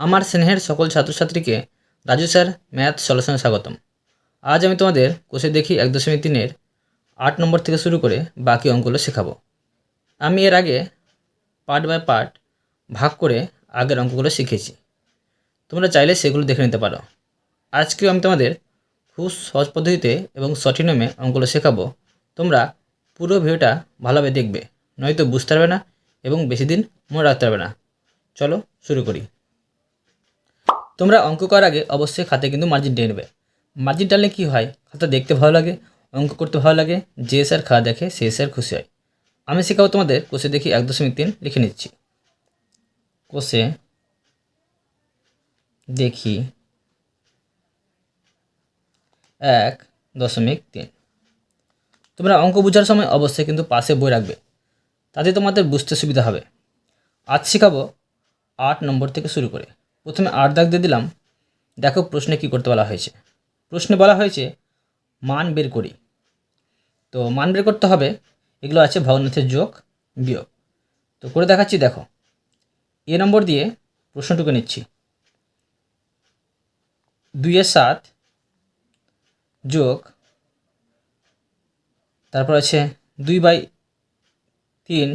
আমার স্নেহের সকল ছাত্রছাত্রীকে রাজু স্যার, ম্যাথ সলিউশনে স্বাগতম। আজ আমি তোমাদের কোষে দেখি এক দশমিক তিনের আট নম্বর থেকে শুরু করে বাকি অঙ্কগুলো শেখাবো। আমি এর আগে পার্ট বাই পার্ট ভাগ করে আগের অঙ্কগুলো শিখেছি। তোমরা চাইলে সেগুলো দেখে নিতে পারো। আজকেও আমি তোমাদের খুব সহজ পদ্ধতিতে এবং সঠিক নিয়মে অঙ্কগুলো শেখাবো। তোমরা পুরো ভিডিওটা ভালোভাবে দেখবে, নয়তো বুঝতে পারবে না এবং বেশি দিন মনে রাখতে পারবে না। চলো শুরু করি। তোমরা অঙ্ক করার আগে অবশ্যই খাতে কিন্তু মার্জিন টেনে নেবে। মার্জিন টানলে কী হয়? খাতা দেখতে ভালো লাগে, অঙ্ক করতে ভালো লাগে, যে স্যার খাওয়া দেখে সে স্যার খুশি হয়। আমি শেখাবো তোমাদের কোষে দেখি এক দশমিক তিন লিখে নিচ্ছি। কোষে দেখি এক দশমিক তিন। তোমরা অঙ্ক বোঝার সময় অবশ্যই কিন্তু পাশে বই রাখবে। তাতে তোমাদের বুঝতে সুবিধা হবে। আজ শেখাবো আট নম্বর থেকে শুরু করে। প্রথমে আট দাগ দিয়ে দিলাম। দেখো প্রশ্নে কী করতে বলা হয়েছে। প্রশ্নে বলা হয়েছে, মান বের করি। তো মান বের করতে হবে, এগুলো আছে ভগ্নাংশের যোগ বিয়োগ। তো করে দেখাচ্ছি, দেখো। এ নম্বর দিয়ে প্রশ্নটুকু নিচ্ছি। দুইয়ের সাত যোগ, তারপর আছে দুই বাই তিন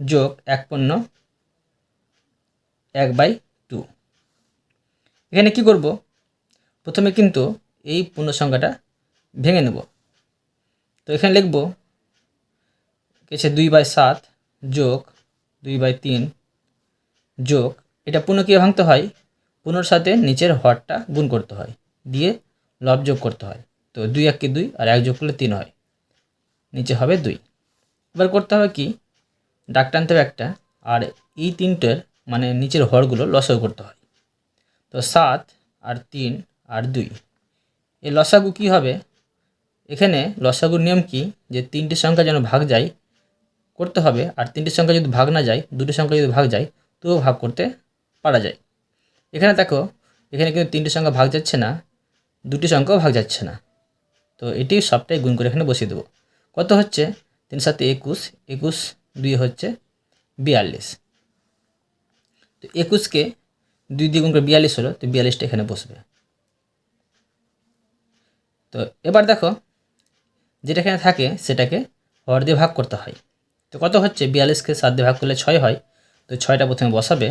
যোগ এক পণ্য, এক বাই টু। এখানে কি করব? প্রথমে কিন্তু এই পূর্ণ সংখ্যাটা ভেঙে নেব। তো এখানে লিখব কেছে দুই বাই সাত যোগ দুই বাই তিন যোগ, এটা পূর্ণ কী ভাঙতে হয়? পূর্ণর সাথে নিচের হরটা গুণ করতে হয়, দিয়ে লব যোগ করতে হয়। তো দুই এককে দুই আর এক যোগ করলে তিন হয়, নিচে হবে দুই। এবার করতে হবে কি? ডাক টানতে হবে একটা, আর এই তিনটের মানে নিচের হরগুলো লসাগু করতে হয়। তো সাত আর তিন আর দুই। এই লসাগু কী হবে? এখানে লসাগুর নিয়ম কি? যে তিনটি সংখ্যা যেন ভাগ যায়, করতে হবে। আর তিনটি সংখ্যা যদি ভাগ না যায়, দুটি সংখ্যা যদি ভাগ যায়, তবুও ভাগ করতে পারা যায়। এখানে দেখো, এখানে কিন্তু তিনটি সংখ্যা ভাগ যাচ্ছে না, দুটি সংখ্যাও ভাগ যাচ্ছে না। তো এটি সবটাই গুণ করে এখানে বসিয়ে দেবো। কত হচ্ছে? তিন সাথে একুশ একুশ দুই হচ্ছে বিয়াল্লিশ। তো একুশকে দুই দিয়ে গুণ করে বিয়াল্লিশ হলো, তো বিয়াল্লিশটা এখানে বসবে। তো এবার দেখো, যেটা এখানে থাকে সেটাকে হর দিয়ে ভাগ করতে হয়। তো কত হচ্ছে? বিয়াল্লিশকে সাত দিয়ে ভাগ করলে ছয় হয়, তো ছয়টা প্রথমে বসাবে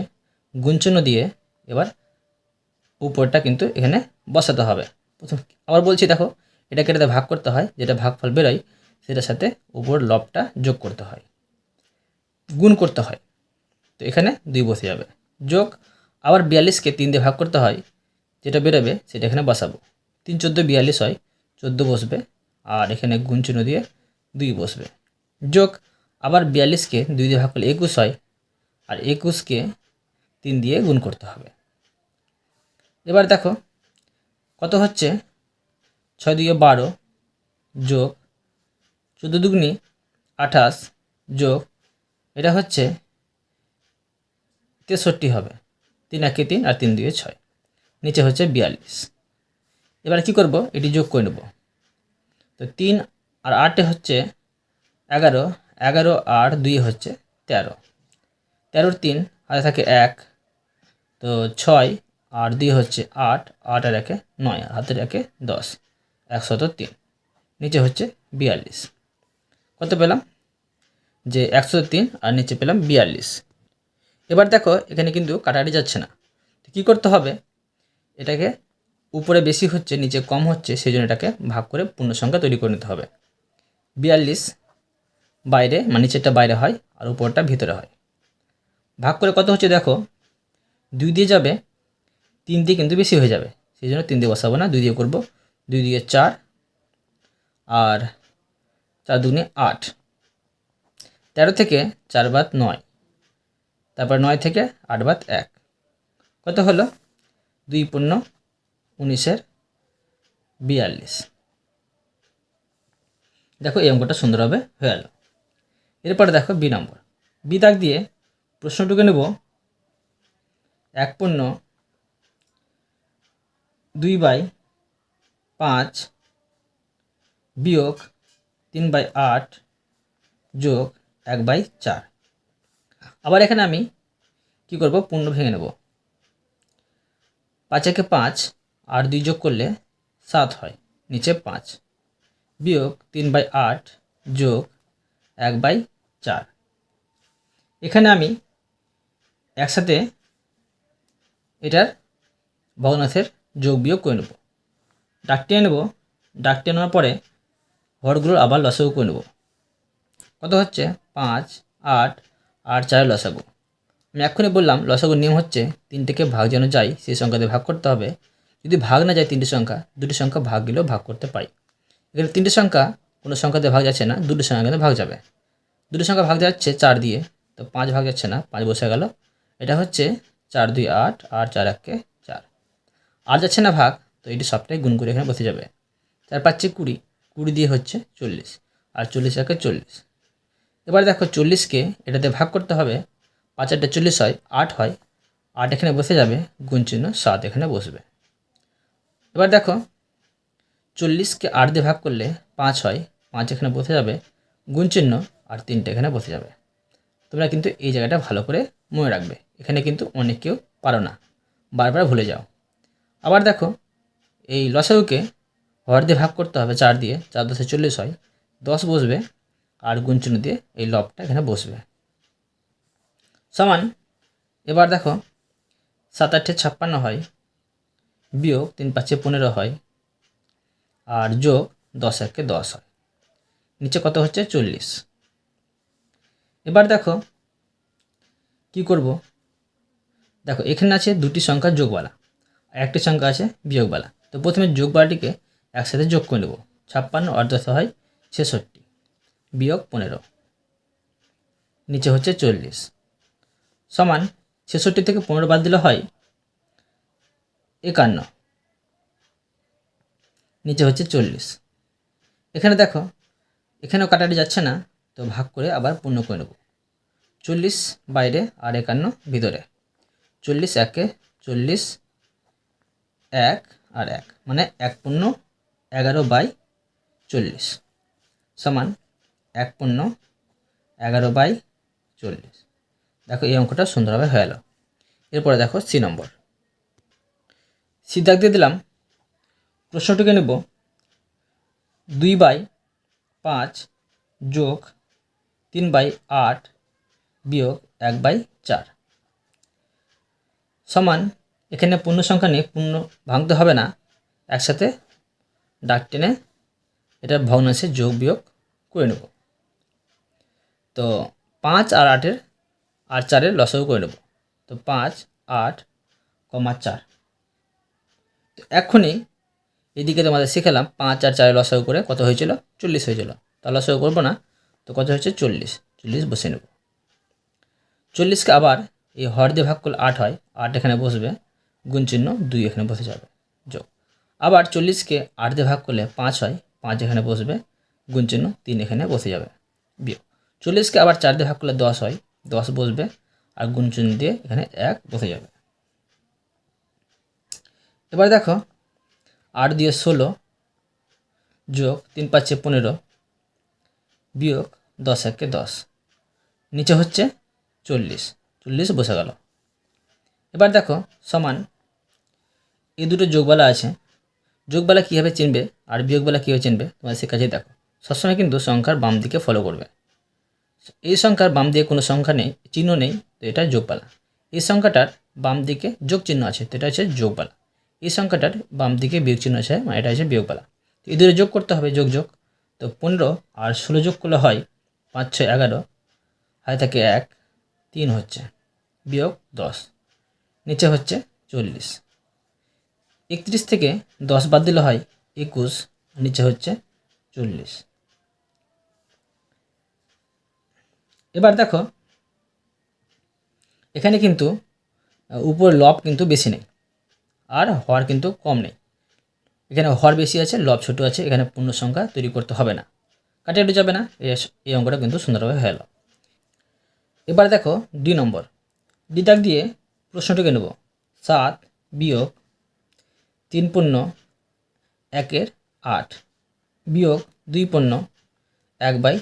গুঞ্চন্য দিয়ে এবার উপরটা কিন্তু এখানে বসাতে হবে। প্রথম আবার বলছি দেখো, এটাকে এটাতে ভাগ করতে হয়, যেটা ভাগফল বেরোয় সেটার সাথে উপর লবটা যোগ করতে হয়, গুণ করতে হয়। তো এখানে দুই বসে যাবে। যোগ আবার বিয়াল্লিশকে তিন দিয়ে ভাগ করতে হয়। যেটা বেরোবে, সেটা এখানে বসাবো। তিন চোদ্দ বিয়াল্লিশ হয়, চোদ্দ বসবে, আর এখানে গুণ দিয়ে দুই বসবে। যোগ আবার বিয়াল্লিশকে দুই দিয়ে ভাগ করলে একুশ হয়, আর একুশকে তিন দিয়ে গুণ করতে হবে। এবার দেখো, কত হচ্ছে? ছয় দুইয়ে বারো যোগ চোদ্দ দুগুনি আঠাশ যোগ, এটা হচ্ছে তেষট্টি হবে। তিন একে তিন আর তিন দুয়ে ছয়। নিচে হচ্ছে বিয়াল্লিশ। এবার কি করব? এটি যোগ করে নেব। তো তিন আর আটে হচ্ছে এগারো। এগারো আর দুই হচ্ছে তেরো। তেরোর তিন, হাতে থাকে এক। তো ছয় আর দুই হচ্ছে আট। আট আর একে নয় আর হাতের একে দশ। একশত তিন। নিচে হচ্ছে বিয়াল্লিশ। কত পেলাম? যে একশো তিন আর নিচে পেলাম বিয়াল্লিশ। এবার দেখো, এখানে কিন্তু কাটাকাটি যাচ্ছে না। তো কী করতে হবে? এটাকে উপরে বেশি হচ্ছে, নিচে কম হচ্ছে সেই জন্য এটাকে ভাগ করে পূর্ণ সংখ্যা তৈরি করে নিতে হবে। বিয়াল্লিশ বাইরে মানে নিচেরটা বাইরে হয় আর উপরটা ভিতরে হয়। ভাগ করে কত হচ্ছে দেখো? দুই দিয়ে যাবে, তিন দিয়ে কিন্তু বেশি হয়ে যাবে। সেই জন্য তিন দিয়ে বসাবো না, দুই দিয়ে করব। দুই দিয়ে চার আর চার দুগুণে আট। তেরো থেকে চার বাদ নয়। তারপর নয় থেকে আট বাদ এক। কত হলো? দুই পূর্ণ উনিশের বিয়াল্লিশ। দেখো এই অঙ্কটা সুন্দরভাবে হয়ে গেল। এরপরে দেখো বি নম্বর। বি দাগ দিয়ে প্রশ্নটুকু নেব। এক পূর্ণ দুই বাই পাঁচ বিয়োগ তিন বাই আট যোগ এক বাই চার। আবার এখানে আমি কি করব? পূর্ণ ভেঙে নেব। পাঁচ একে পাঁচ আর দুই যোগ করলে সাত হয়। নিচে পাঁচ। বিয়োগ তিন বাই আট যোগ এক বাই চার। এখানে আমি একসাথে এটার ভগ্নাংশের যোগ বিয়োগ করে নেব। ডাক টেনে নেব। ডাক টেনে পরে হরগুলোর আবার লসাগু করে নেব। কত হচ্ছে? পাঁচ, আট আর চার লসাগু। আমি এক্ষুনি বললাম, লসাগুর নিয়ম হচ্ছে তিনটেকে ভাগ যেন যায় সেই সংখ্যাতে ভাগ করতে হবে। যদি ভাগ না যায় তিনটি সংখ্যা, দুটি সংখ্যা ভাগ গেলেও ভাগ করতে পাই এখানে তিনটি সংখ্যা, কোনো সংখ্যাতে ভাগ যাচ্ছে না, দুটি সংখ্যা কিন্তু ভাগ যাবে। দুটি সংখ্যা ভাগ যাচ্ছে চার দিয়ে, তো পাঁচ ভাগ যাচ্ছে না, পাঁচ বসে গেল। এটা হচ্ছে চার দুই আট, আর চার এককে চার। আর যাচ্ছে না ভাগ, তো এটি সবটাই গুণ করে এখানে বসে যাবে। চার পাচ্ছে কুড়ি কুড়ি দিয়ে হচ্ছে চল্লিশ, আর চল্লিশ একে চল্লিশ। এবার দেখো চল্লিশকে এটাতে ভাগ করতে হবে। পাঁচ আটটা চল্লিশ হয়, আট হয়, আট এখানে বসে যাবে, গুণ চিহ্ন সাত এখানে বসবে। এবার দেখো চল্লিশকে আট দিয়ে ভাগ করলে পাঁচ হয়, পাঁচ এখানে বসে যাবে, গুণ চিহ্ন আর তিনটে এখানে বসে যাবে। তোমরা কিন্তু এই জায়গাটা ভালো করে মনে রাখবে, এখানে কিন্তু অনেক কেউ পারো না, বারবার ভুলে যাও। আবার দেখো এই লসাগুকে হর দিয়ে ভাগ করতে হবে, চার দিয়ে, চার দশে চল্লিশ হয়, দশ বসবে আর গুণ চিহ্ন দিয়ে এই লবটা এখানে বসবে। সমান, এবার দেখো, সাত আটে ছাপ্পান্ন হয়, বিয়োগ তিন পাঁচে পনেরো হয়, আর যোগ দশ একে দশ হয়। নিচে কত হচ্ছে? চল্লিশ। এবার দেখো, কি করব? দেখো, এখানে আছে দুটি সংখ্যা যোগবালা, আর একটি সংখ্যা আছে বিয়োগবালা। তো প্রথমে যোগবালাটিকে একসাথে যোগ করে নেব। ছাপ্পান্ন অর্ধশ হয় ছেষট্টি। বিয়োগ পনেরো। নিচে হচ্ছে চল্লিশ। সমান ছেষট্টি থেকে পনেরো বাদ দিলে হয় একান্ন। নিচে হচ্ছে চল্লিশ। এখানে দেখো, এখানেও কাটাটি যাচ্ছে না, তো ভাগ করে আবার পূর্ণ করে নেব। চল্লিশ বাইরে আর একান্ন ভিতরে। চল্লিশ একে চল্লিশ, এক আর এক মানে এক পূর্ণ এগারো বাই চল্লিশ। সমান এক পূর্ণ এগারো বাই চল্লিশ। দেখো এই অঙ্কটা সুন্দরভাবে হয়ে গেল এরপরে দেখো সি নম্বর। সি দিয়ে দিলাম, প্রশ্নটিকে নেব দুই বাই পাঁচ যোগ তিন বাই আট বিয়োগ এক বাই চার। সমান, এখানে পূর্ণ সংখ্যা নেই পূর্ণ ভাঙতে হবে না, একসাথে ডাক টেনে এটা ভগ্নাংশে যোগ বিয়োগ করে নেব। তো পাঁচ আর আটের, আর চারের লসাগু করে নেব। তো পাঁচ, আট, কমা চার। তো এক্ষুনি এদিকে তোমাদের শিখালাম পাঁচ আর চারের লসাগু করে কত হয়েছিল? চল্লিশ হয়েছিল। তা লসাগু করব না, তো কত হয়েছে? চল্লিশ। চল্লিশ বসে নেব। চল্লিশকে আবার এই হর দিয়ে ভাগ করলে আট হয়। আট এখানে বসবে, গুণ চিহ্ন দুই এখানে বসে যাবে। যোগ। আবার চল্লিশকে আট দিয়ে ভাগ করলে পাঁচ হয়। পাঁচ এখানে বসবে, গুণ চিহ্ন তিন এখানে বসে যাবে। বিয়োগ। চল্লিশকে আবার চার দিয়ে ভাগ করলে দশ হয়। দশ বসবে আর গুণ চিহ্ন দিয়ে এখানে এক বসে যাবে। এবার দেখো, আট দিয়ে ষোলো যোগ তিন পাঁচে পনেরো বিয়োগ দশ একে দশ। নিচে হচ্ছে চল্লিশ। চল্লিশ বসে গেল। এবার দেখো, সমান এই দুটো যোগবেলা আছে। যোগবেলা কীভাবে চিনবে আর বিয়োগবেলা কীভাবে চিনবে তোমার সে কাজে দেখো। সবসময় কিন্তু সংখ্যার বাম দিকে ফলো করবে। এই সংখ্যার বাম দিকে কোনো সংখ্যা নেই, চিহ্ন নেই, তো এটা যোগপালা এই সংখ্যাটার বাম দিকে যোগ চিহ্ন আছে, তো এটা হচ্ছে যোগপালা এই সংখ্যাটার বাম দিকে বিয়োগ চিহ্ন আছে মানে এটা হচ্ছে বিয়োগপালা তো এই দুটো যোগ করতে হবে, যোগ যোগ। তো পনেরো আর ষোলো যোগ করলে হয় পাঁচ, ছয়, এগারো। হাতে থাকে এক, তিন হচ্ছে, বিয়োগ দশ। নিচে হচ্ছে চল্লিশ। একত্রিশ থেকে দশ বাদ দিলে হয় একুশ নিচে হচ্ছে চল্লিশ। এবার দেখো, এখানে কিন্তু উপর লব কিন্তু বেশি নেই, আর হর কিন্তু কম নেই। এখানে হর বেশি আছে, লব ছোটো আছে, এখানে পূর্ণ সংখ্যা তৈরি করতে হবে না। কাটে উঠে যাবে না, এই অঙ্কটা কিন্তু সুন্দরভাবে হয়ে গেল। এবার দেখো, দুই নম্বর। দাগ দিয়ে প্রশ্নটিকে নেব। সাত বিয়োগ তিন পূর্ণ একের আট। বিয়োগ দুই পূর্ণ এক বাই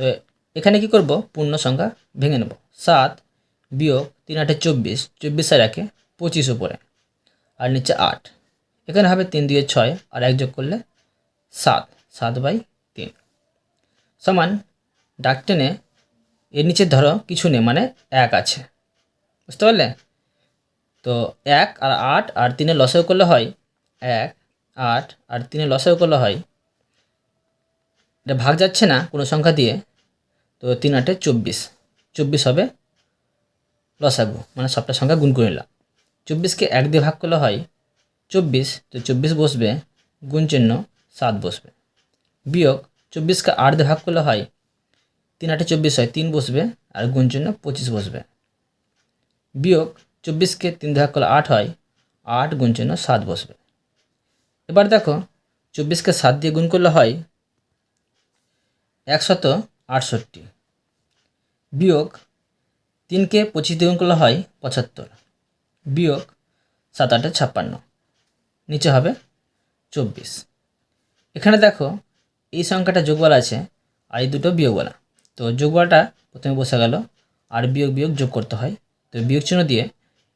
তো এখানে কি করব? পূর্ণ সংখ্যা ভেঙে নেব। সাত বিয়োগ তিন আটে চব্বিশ চব্বিশ আর একে পঁচিশ উপরে। আর নিচে আট। এখানে হবে তিন দিয়ে ছয় আর এক যোগ করলে সাত। সাত বাই তিন। সমান ডাক টেনে এর নিচে ধরো কিছু নেই মানে এক আছে। বুঝতে পারলে? তো এক আর আট আর তিনে লসেও করলে হয় এক, আট আর তিনে লসেও করলে হয়। এটা ভাগ যাচ্ছে না কোনো সংখ্যা দিয়ে। তো তিন আটে চব্বিশ। চব্বিশ হবে লসাগু মানে সবটা সংখ্যা গুণ করে নিলাম। চব্বিশকে এক দিয়ে ভাগ করলে হয় চব্বিশ, তো চব্বিশ বসবে, গুণ চিহ্ন সাত বসবে। বিয়োগ চব্বিশকে আট দিয়ে ভাগ করলে হয় তিন আটে চব্বিশ হয় তিন বসবে আর গুণ চিহ্ন পঁচিশ বসবে। বিয়োগ চব্বিশকে তিন দিয়ে ভাগ করলে আট হয়, আট গুণ চিহ্ন সাত বসবে। এবার দেখো চব্বিশকে সাত দিয়ে গুণ করলে হয় একশত আটষট্টি। বিয়োগ তিনকে পঁচিশ দিয়ে গুণ করলে হয় পঁচাত্তর। বিয়োগ সাত আটে ছাপ্পান্ন। নিচে হবে চব্বিশ। এখানে দেখো এই সংখ্যাটা যোগবল আছে, আর এই দুটো বিয়োগবলা তো যোগবলটা প্রথমে বসে গেল, আর বিয়োগ বিয়োগ যোগ করতে হয়। তো বিয়োগ চিহ্ন দিয়ে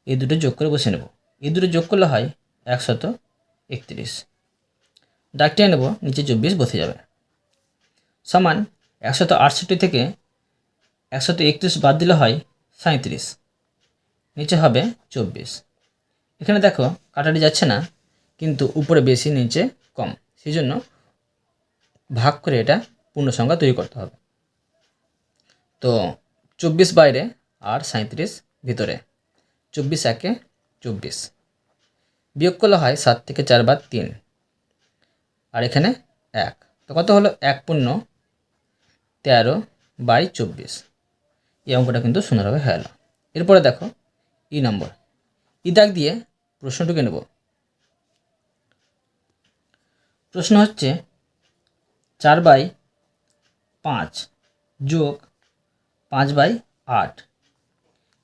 এই দুটো যোগ করে বসে নেব। এই দুটো যোগ করলে হয় একশত একত্রিশ। ডাকটিয়ে নেব, নিচে চব্বিশ বসে যাবে। সমান একশত আটষট্টি থেকে একশত একত্রিশ বাদ দিলে হয় সাঁত্রিশ নিচে হবে চব্বিশ। এখানে দেখো কাটাটি যাচ্ছে না, কিন্তু উপরে বেশি, নিচে কম। সেই জন্য ভাগ করে এটা পূর্ণ সংখ্যা তৈরি করতে হবে। তো চব্বিশ বাইরে আর সাঁত্রিশ ভিতরে। চব্বিশ একে চব্বিশ। বিয়োগ করলে হয় সাত থেকে চার বাদ তিন। আর এখানে এক। তো কত হলো? এক পূর্ণ তেরো বাই চব্বিশ। এই অঙ্কটা কিন্তু সুন্দরভাবে হয়ে গেল। এরপরে দেখো, ই নম্বর। ই দাগ দিয়ে প্রশ্নটুকে নেব। প্রশ্ন হচ্ছে চার বাই পাঁচ যোগ পাঁচ বাই আট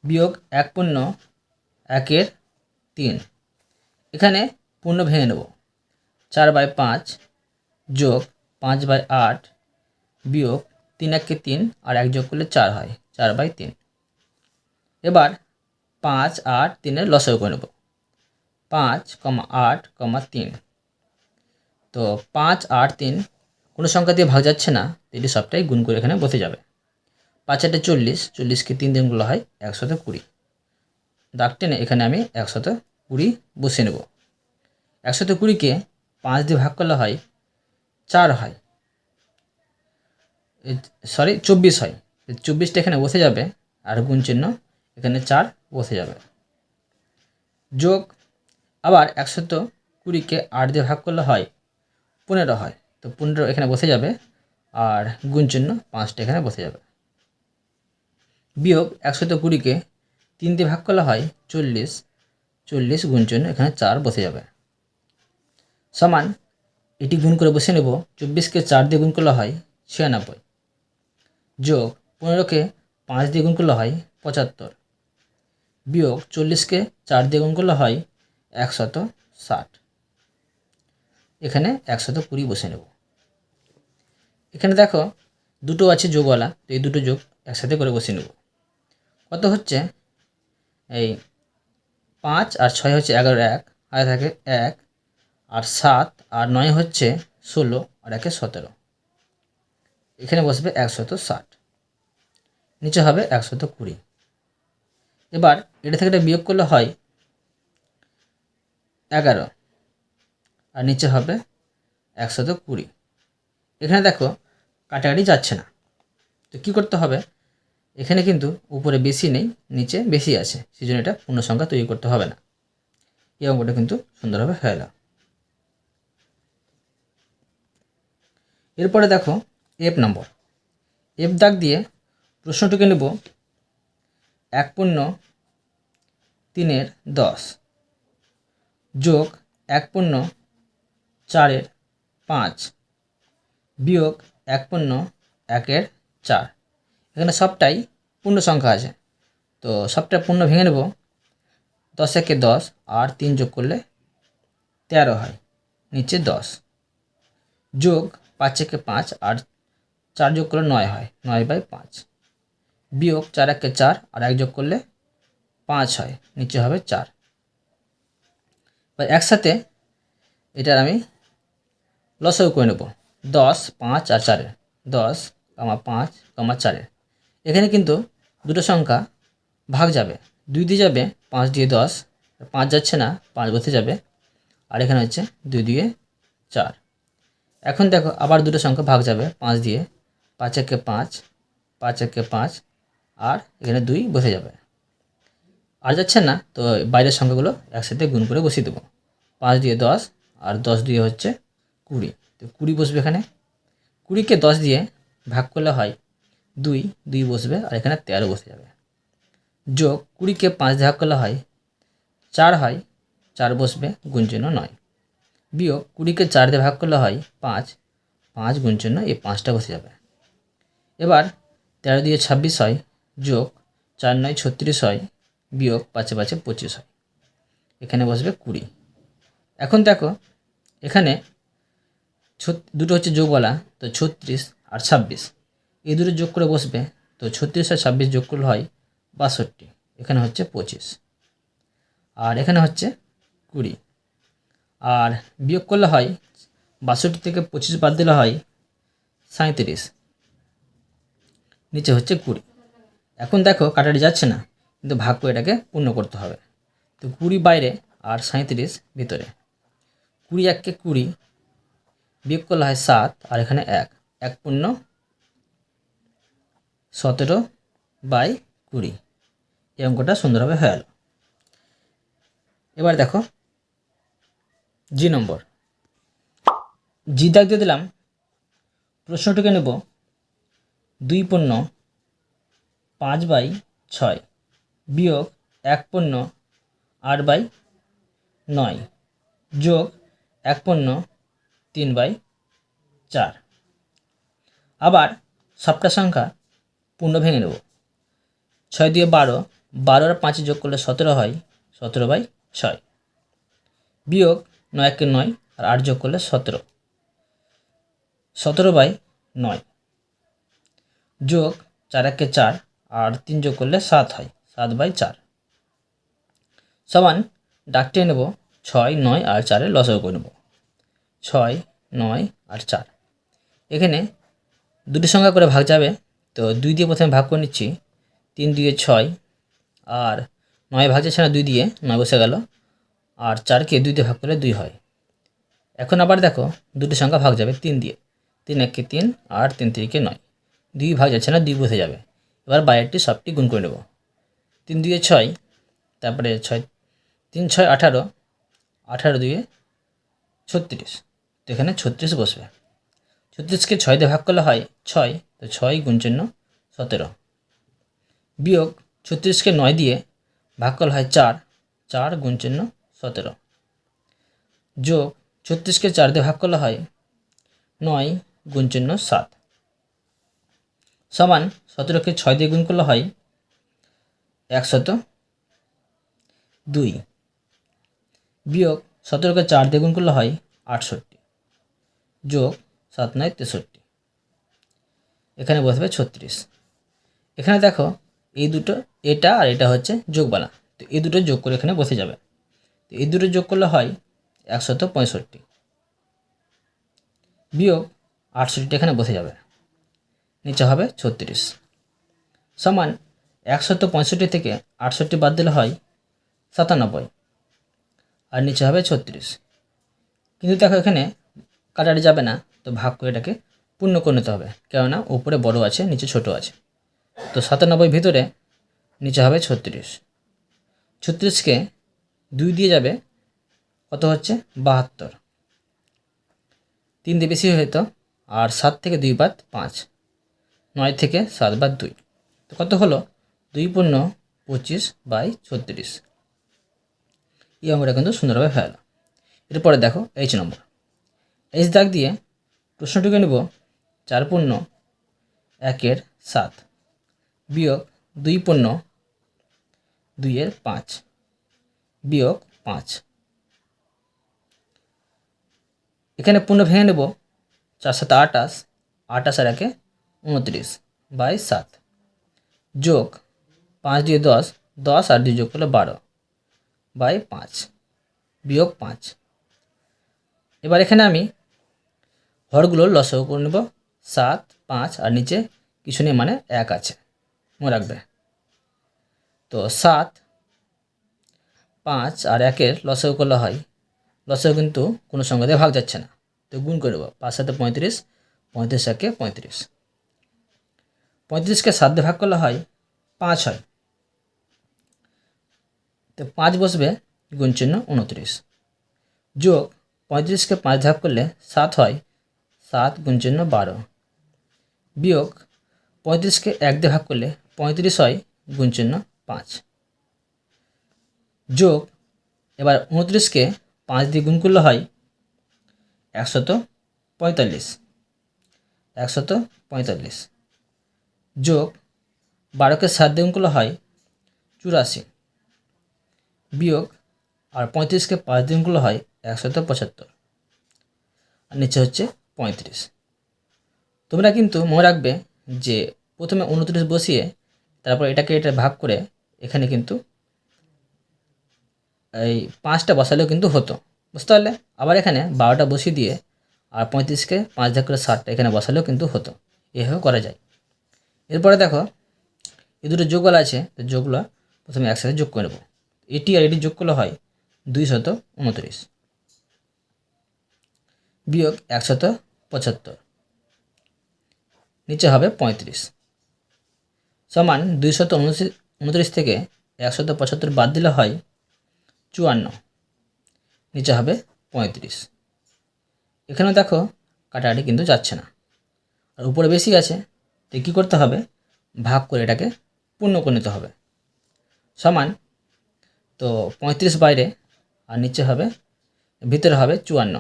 বিয়োগ এক পূর্ণ একের তিন। এখানে পূর্ণ ভেঙে নেব। চার বাই পাঁচ যোগ পাঁচ বাই আট বিয়োগ তিন একে তিন আর এক যোগ করলে চার হয়। চার বাই তিন। এবার পাঁচ আট তিনের লসাগু করে নেব। পাঁচ কমা আট কমা তিন। তো পাঁচ আট তিন কোনো সংখ্যা দিয়ে ভাগ যাচ্ছে না এটি সবটাই গুণ করে এখানে বসে যাবে। পাঁচ আটে চল্লিশ, চল্লিশকে তিন দিনগুলো হয় একশত কুড়ি। দাগ টেনে এখানে আমি একশত কুড়ি বসে নেব। একশত কুড়িকে পাঁচ দিয়ে ভাগ করলে হয় চার হয়। সরি চব্বিশ হয়। চব্বিশটা এখানে বসে যাবে আর গুণ চিহ্ন এখানে চার বসে যাবে। যোগ আবার একশত কুড়িকে আট দিয়ে ভাগ করলে হয় পনেরো হয়। তো পনেরো এখানে বসে যাবে আর গুণ চিহ্ন পাঁচটা এখানে বসে যাবে। বিয়োগ একশত কুড়িকে তিন দিয়ে ভাগ করলে হয় চল্লিশ। চল্লিশ গুণ চিহ্ন এখানে চার বসে যাবে। সমান এটি গুণ করে বসে নেব। চব্বিশকে চার দিয়ে গুণ করলে হয় ছিয়ানব্বই। যোগ পনেরোকে পাঁচ দিয়ে গুণ করলে হয় পঁচাত্তর। বিয়োগ চল্লিশকে চার দিয়ে গুণ করলে হয় একশত ষাট। এখানে একশত কুড়ি বসে নেব। এখানে দেখো দুটো আছে যোগওয়ালা, তো এই দুটো যোগ একসাথে করে বসে নেব। কত হচ্ছে? এই পাঁচ আর ছয় হচ্ছে এগারো এক, আর থাকে এক, আর সাত, আর নয় হচ্ছে ষোলো, আর একে সতেরো। এখানে বসবে একশত ষাট। নিচে হবে একশত কুড়ি। এবার এটা থেকে এটা বিয়োগ করলে হয় এগারো। আর নিচে হবে একশত কুড়ি। এখানে দেখো কাটাকাটি যাচ্ছে না। তো কী করতে হবে? এখানে কিন্তু উপরে বেশি নেই, নিচে বেশি আছে। সেই জন্য এটা পূর্ণ সংখ্যা তৈরি করতে হবে না। এই অঙ্কটা কিন্তু সুন্দরভাবে হয়ে গেল। এরপরে দেখো এফ নম্বর। এফ দাগ দিয়ে প্রশ্নটিকে নেব। এক পূর্ণ তিনের দশ। যোগ এক পূর্ণ চারের পাঁচ। বিয়োগ এক পূর্ণ একের চার। এখানে সবটাই পূর্ণ সংখ্যা আছে। তো সবটা পূর্ণ ভেঙে নেব। দশ একে দশ, আর তিন যোগ করলে তেরো হয়। নিচে দশ। যোগ পাঁচ একে পাঁচ, আর চার যোগ করলে নয় হয়। নয় বাই পাঁচ। বিয়োগ চার একে চার আর এক যোগ করলে পাঁচ হয়, নিচে হবে চার। একসাথে এটার আমি লসও করে নেব। দশ, পাঁচ আর চারের। দশ, কমা পাঁচ, কমা চারের। এখানে কিন্তু দুটো সংখ্যা ভাগ যাবে। দুই দিয়ে যাবে পাঁচ দিয়ে দশ, পাঁচ যাচ্ছে না, পাঁচ বসে যাবে। আর এখানে হচ্ছে দুই দিয়ে চার। এখন দেখো আবার দুটো সংখ্যা ভাগ যাবে, পাঁচ দিয়ে। পাঁচ একে পাঁচ পাঁচ একে পাঁচ আর এখানে দুই বসে যাবে। আর যাচ্ছে না, তো বাইরের সংখ্যাগুলো একসাথে গুণ করে বসিয়ে দেবো। পাঁচ দিয়ে দশ, আর দশ দিয়ে হচ্ছে কুড়ি। তো কুড়ি বসবে এখানে। কুড়িকে দশ দিয়ে ভাগ করলে হয় দুই দুই বসবে, আর এখানে তেরো বসে যাবে। যোগ কুড়িকে পাঁচ দিয়ে ভাগ করলে হয় চার হয়, চার বসবে গুণ চিহ্ন নয়। বিয়োগ কুড়িকে চার দিয়ে ভাগ করলে হয় পাঁচ পাঁচ গুণ চিহ্ন এই পাঁচটা বসে যাবে। এবার তেরো দিয়ে ছাব্বিশ হয় যোগ চার নয় ছত্রিশ হয়, বিয়োগ পাঁচে পাঁচে পঁচিশ হয়। এখানে বসবে কুড়ি। এখন দেখো, এখানে দুটো হচ্ছে যোগওয়ালা, তো ছত্রিশ আর ছাব্বিশ। এই দুটো যোগ করে বসবে, তো ছত্রিশ আর ছাব্বিশ যোগ করলে হয় বাষট্টি। এখানে হচ্ছে পঁচিশ। আর এখানে হচ্ছে কুড়ি। আর বিয়োগ করলে হয় বাষট্টি থেকে পঁচিশ বাদ দিলে হয় সাঁত্রিশ নিচে হচ্ছে কুড়ি। এখন দেখো কাটাটি যাচ্ছে না, কিন্তু ভাগ করে এটাকে পূর্ণ করতে হবে। তো কুড়ি বাইরে আর সাঁত্রিশ ভিতরে। কুড়ি এককে কুড়ি, বিয়োগ করলে হয় সাত, আর এখানে এক। এক পূর্ণ সতেরো বাই কুড়ি। এই অঙ্কটা সুন্দরভাবে হয়ে গেল। এবার দেখো জি নম্বর। জি দাগ দিয়ে দিলাম। প্রশ্নটিকে নেব দুই পণ্য পাঁচ বাই ছয় বিয়োগ এক পণ্য আট বাই নয় যোগ এক পণ্য তিন বাই চার। আবার সবটা সংখ্যা পূর্ণ ভেঙে নেব ছয় দিয়ে বারো বারো আর পাঁচে যোগ করলে সতেরো হয়, সতেরো বাই ছয়। বিয়োগ নয় একে নয় আর আট যোগ করলে সতেরো। সতেরো বাই নয় যোগ চার একে চার আর তিন যোগ করলে সাত হয়, সাত বাই চার। সমান ডাকটে নেব ছয়, নয় আর চারে লসও করে নেব। ছয়, নয় আর চার। এখানে দুটি সংখ্যা করে ভাগ যাবে, তো দুই দিয়ে প্রথমে ভাগ করে নিচ্ছি। তিন দিয়ে ছয় আর নয় ভাগ যাচ্ছে না দুই দিয়ে, নয় বসে গেল। আর চারকে দুই দিয়ে ভাগ করলে দুই হয়। এখন আবার দেখো, দুটি সংখ্যা ভাগ যাবে তিন দিয়ে। তিন এককে তিন আর তিন তিরিকে নয়। দুই ভাগ যাচ্ছে না, দুই বসে যাবে। এবার বাইরেরটি সবটি গুণ করে নেব। তিন দুয়ে ছয়, তারপরে ছয়, তিন ছয় আঠারো আঠারো দুয়ে ছত্রিশ। তো এখানে ছত্রিশ বসবে। ছত্রিশকে ছয় দিয়ে ভাগ করলে হয় ছয়, তো ছয় গুণ চিহ্ন সতেরো। বিয়োগ ছত্রিশকে নয় দিয়ে ভাগ করলে হয় চার চার গুণ চিহ্ন সতেরো। যোগ ছত্রিশকে চার দিয়ে ভাগ করলে হয় নয় গুণ চিহ্ন সাত। সমান সতেরোকে ছয় দিয়ে গুণ করলে হয় একশত দুই। বিয়োগ সতেরোকে চার দিয়ে গুণ করলে হয় আটষট্টি। যোগ সাত নয় তেষট্টি। এখানে বসবে ছত্রিশ। এখানে দেখো এই দুটো এটা আর এটা হচ্ছে যোগবালা। তো এই দুটো যোগ করে এখানে বসে যাবে। তো এই দুটো যোগ করলে হয় একশত পঁয়ষট্টি। বিয়োগ আটষট্টি এখানে বসে যাবে। নিচে হবে ছত্রিশ। সমান একশত পঁয়ষট্টি থেকে আটষট্টি বাদ দিলে হয় সাতানব্বই, আর নিচে হবে ছত্রিশ। কিন্তু দেখো এখানে কাটাটি যাবে না, তো ভাগ করে এটাকে পূর্ণ করে নিতে হবে, কেননা উপরে বড় আছে, নিচে ছোট আছে। তো সাতানব্বই ভিতরে নিচে হবে ছত্রিশ। ছত্রিশকে দুই দিয়ে যাবে কত হচ্ছে? বাহাত্তর। তিন দিয়ে বেশি হয়তো আর সাত থেকে দুই বাদ পাঁচ। নয় থেকে সাত বাদ দুই। তো কত হলো? দুই পূর্ণ পঁচিশ বাই ছত্রিশ। এই অঙ্কটা কিন্তু সুন্দরভাবে গেল। এরপরে দেখো এইচ নম্বর এইচ দাগ দিয়ে প্রশ্নটিকে নেব চার পূর্ণ একের সাত বিয়োগ দুই পূর্ণ দুইয়ের পাঁচ বিয়োগ পাঁচ। এখানে পূর্ণ ভেঙে নেব চার সাথে আটাশ আটাশ আর একে উনত্রিশ বাই সাত। যোগ পাঁচ দিয়ে দশ দশ আর দুই যোগ করলে বারো বাই পাঁচ, বিয়োগ পাঁচ। এবার এখানে আমি হরগুলোর লসও করে নেব। সাত, পাঁচ আর নিচে কিছু নেই মানে এক আছে। মনে রাখবে। তো সাত, পাঁচ আর একের লসও করলে হয়। লসও কিন্তু কোনো সংখ্যা দিয়ে ভাগ যাচ্ছে না। তো গুণ করে নেব। পাঁচ সাথে পঁয়ত্রিশ পঁয়ত্রিশ একে পঁয়ত্রিশ। পঁয়ত্রিশকে সাত দিয়ে ভাগ করলে হয় পাঁচ হয়। তো পাঁচ বসবে গুণ চিহ্ন উনত্রিশ। যোগ পঁয়ত্রিশকে পাঁচ ভাগ করলে সাত হয়, সাত গুণ চিহ্ন বারো। বিয়োগ পঁয়ত্রিশকে এক দিয়ে ভাগ করলে পঁয়ত্রিশ হয় গুণ চিহ্ন পাঁচ। যোগ এবার উনত্রিশকে পাঁচ দিয়ে গুণ করলে হয় একশত পঁয়তাল্লিশ। একশত পঁয়তাল্লিশ। যোগ বারোকে সাত দিয়ে গুণ করলে হয় চুরাশি। বিয়োগ আর পঁয়ত্রিশকে পাঁচ দিন করলে হয় একশত পঁচাত্তর। আর নিচে হচ্ছে পঁয়ত্রিশ। তোমরা কিন্তু মনে রাখবে যে প্রথমে উনত্রিশ বসিয়ে তারপর এটাকে এটা ভাগ করে এখানে কিন্তু এই পাঁচটা বসালেও কিন্তু হতো। বুঝতে পারলে? আবার এখানে বারোটা বসিয়ে দিয়ে আর পঁয়ত্রিশকে পাঁচ ভাগ করে ষাটটা এখানে বসালেও কিন্তু হতো। এভাবে করা যায়। এরপরে দেখো, এই দুটো যোগগুলো আছে, তো যোগগুলো প্রথমে একসাথে যোগ করে নেব। এটি আর এটি যোগ করলে হয় দুই শত উনত্রিশ। বিয়োগ একশত পঁচাত্তর। নিচে হবে পঁয়ত্রিশ। সমান দুই শত উনত্রিশ থেকে একশত পঁচাত্তর বাদ দিলে হয় চুয়ান্ন। নিচে হবে পঁয়ত্রিশ। এখানেও দেখো কাটাকাটি কিন্তু যাচ্ছে না। আর উপরে বেশি আছে তো কী করতে হবে? ভাগ করে এটাকে পূর্ণ করে নিতে হবে। সমান, তো পঁয়ত্রিশ বাইরে, আর নিচে হবে, ভিতরে হবে চুয়ান্ন।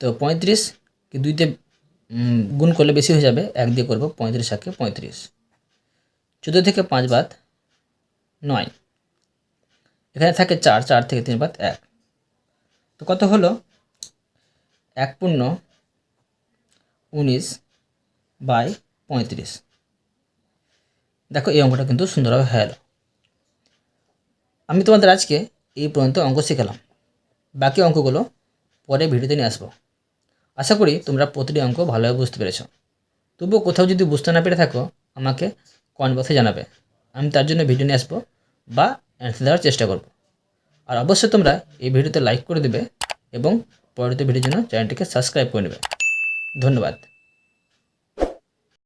তো পঁয়ত্রিশ কি দুইতে গুণ করলে বেশি হয়ে যাবে, এক দিয়ে করব পঁয়ত্রিশ একে পঁয়ত্রিশ। চোদ্দ থেকে পাঁচ বাদ নয়। এখানে থাকে চার চার থেকে তিন বাদ এক। তো কত হলো? এক পূর্ণ উনিশ বাই পঁয়ত্রিশ। দেখো এই অঙ্কটা কিন্তু সুন্দরভাবে হয়ে গেলো আমি তোমাদের আজকে এই পর্যন্ত অঙ্ক শেখালাম। বাকি অঙ্কগুলো পরে ভিডিওতে নিয়ে আসব। আশা করি তোমরা প্রতিটি অঙ্ক ভালোভাবে বুঝতে পেরেছ। তবুও কোথাও যদি বুঝতে না পেরে থাকো, আমাকে কমেন্ট বক্সে জানাবে। আমি তার জন্য ভিডিও নিয়ে আসব বা অ্যান্সার দেওয়ার চেষ্টা করব। আর অবশ্যই তোমরা এই ভিডিওতে লাইক করে দেবে এবং পরবর্তী ভিডিওর জন্য চ্যানেলটিকে সাবস্ক্রাইব করে নেবে। ধন্যবাদ।